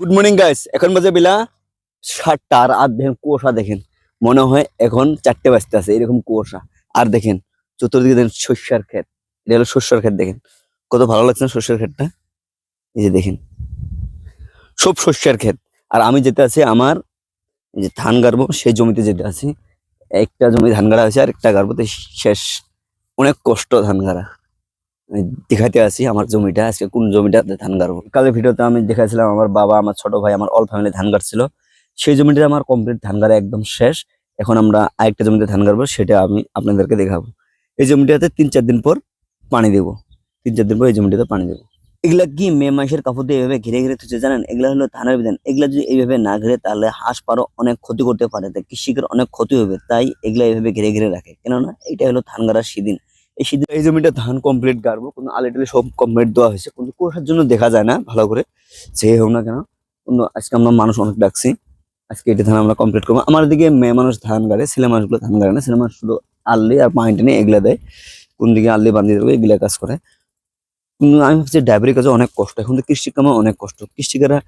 Good morning guys এখন বাজে বেলা সাতটা আর আর দেখেন কুয়াশা দেখেন। মনে হয় এখন চারটে বাজতে আছে, এরকম কুয়াশা। আর দেখেন, চতুর্দিকে দেখেন শস্যার ক্ষেত। এটা হলো শস্যর ক্ষেত দেখেন। কত ভালো লাগছে না শস্যের ক্ষেতটা? এই যে দেখেন, সব শস্যের ক্ষেত। আর আমি যেতে আছি আমার যে ধান গাড়বো, সেই জমিতে যেতে আছি। একটা জমি ধান গাড়া হয়েছে আর একটা গাড়বোতে শেষ, অনেক কষ্ট ধান গাড়া। দেখাতে আসি আমার জমিটা, আজকে কোন জমিটাতে ধান গাড়বো? কালের ভিডিওতে আমি দেখাছিলাম আমার বাবা, আমার ছোট ভাই, আমার অল ফ্যামিলি ধান গাড়ছিল। সেই জমিটা আমার কমপ্লিট ধান গাড়া একদম শেষ। এখন আমরা আরেকটা জমিতে ধান গাড়বো, সেটা আমি আপনাদেরকে দেখাবো। এই জমিটাতে তিন চার দিন পর পানি দেবো। তিন চার দিন পর এই জমিটাতে পানি দেবো। এগুলা কি মে মাসের কাপড় দিয়ে এভাবে ঘিরে ঘিরে তুলছে জানেন? এগুলা হলো ধানের বিধান। এগুলা যদি এইভাবে না ঘিরে, তাহলে হাঁস পারো অনেক ক্ষতি করতে পারে। তাই কৃষিকের অনেক ক্ষতি হবে। তাই এগুলা এইভাবে ঘিরে ঘিরে রাখে। কেননা এটা হলো ধান গাড়ার সিদিন। এই সিদিন এই জমিটা ধান কমপ্লিট গাড়বো, কোনো আলে সব কমপ্লিট দেওয়া হয়েছে। কিন্তু কুয়াশার জন্য দেখা যায় না ভালো করে, যে হোক না কেন। কিন্তু আজকে আমরা মানুষ অনেক ডাকছি, আজকে এটা ধান আমরা কমপ্লিট করব। আমার দিকে মেয়ে মানুষ ধান গাড়ে, ছেলে মানুষগুলো ধান গাড়ে না। ছেলে মানুষ শুধু আল্লি আর পানি টেনে এগুলা দেয়। কোন দিকে আল্লি বান্ধিয়ে দেবে, এগুলা কাজ করে। কিন্তু আমি ভাবছি ড্রাইভারের কাছে অনেক কষ্ট। এখন তো কৃষি কামে অনেক কষ্ট। কৃষিকারা